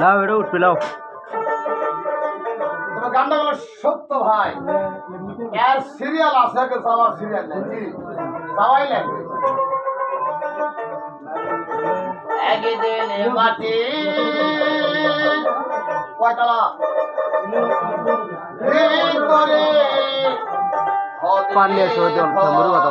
লাও এটা উঠবে লাও তবে গানটা হলো সত্য ভাই। এর সিরিয়াল আছে কি সবার সিরিয়াল নেই জি সবাই লাগবে। একদিন মাটি কয়তলা? ভিতরে পানি এসে অল্প মরু কথা।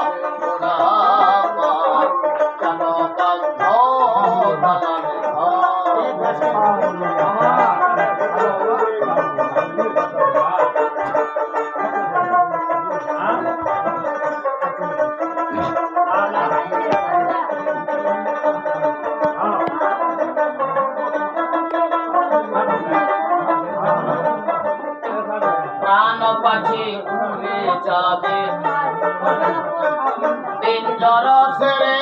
পিঞ্জর ছেড়ে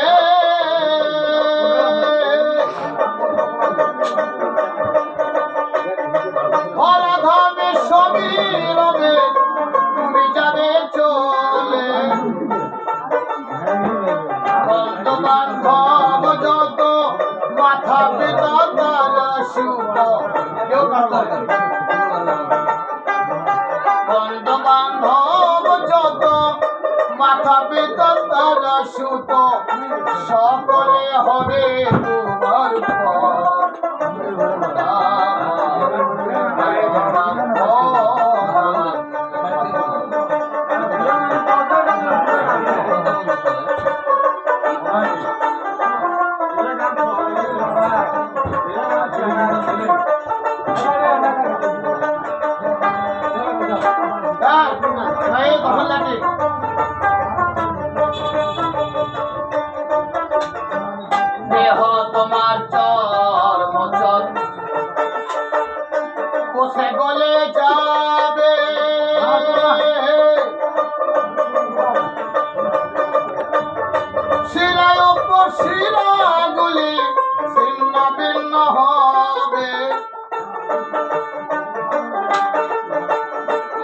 ধরাধামে সবই রবে তুমি যাবে চলে। যত মাথা পিতা শুভ কেউ কারও মাথা পিতা তারা সুত সকলে হবে তোমার লাগে দেহ শিরাগুলি ছিন্ন ভিন্ন হবে।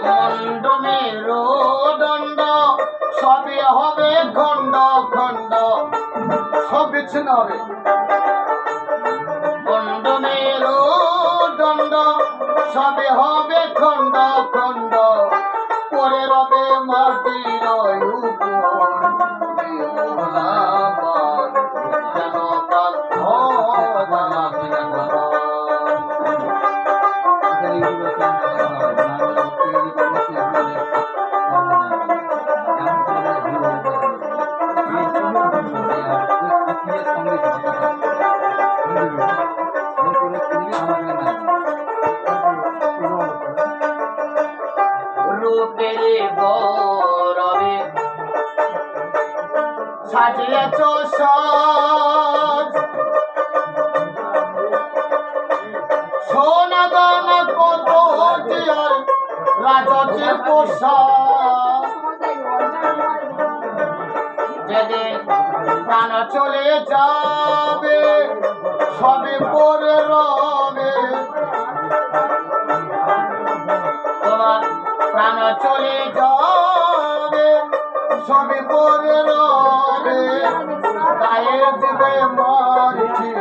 মন্ড মেরু দণ্ড সবই হবে খণ্ড খণ্ড। সব বিচ্ছিন্ন হবে। খণ্ড মেরু দণ্ড সবই হবে খণ্ড খণ্ড। পরে রবে মাটির রূপের গৌরবে? সাজিয়েছ সাজ। সোনা দানা কত দিয়ার রাজতে প্রাণ চলে যাবে, সবে পরে রবে সবে পরে রে গায়ে দিবে মার ছিল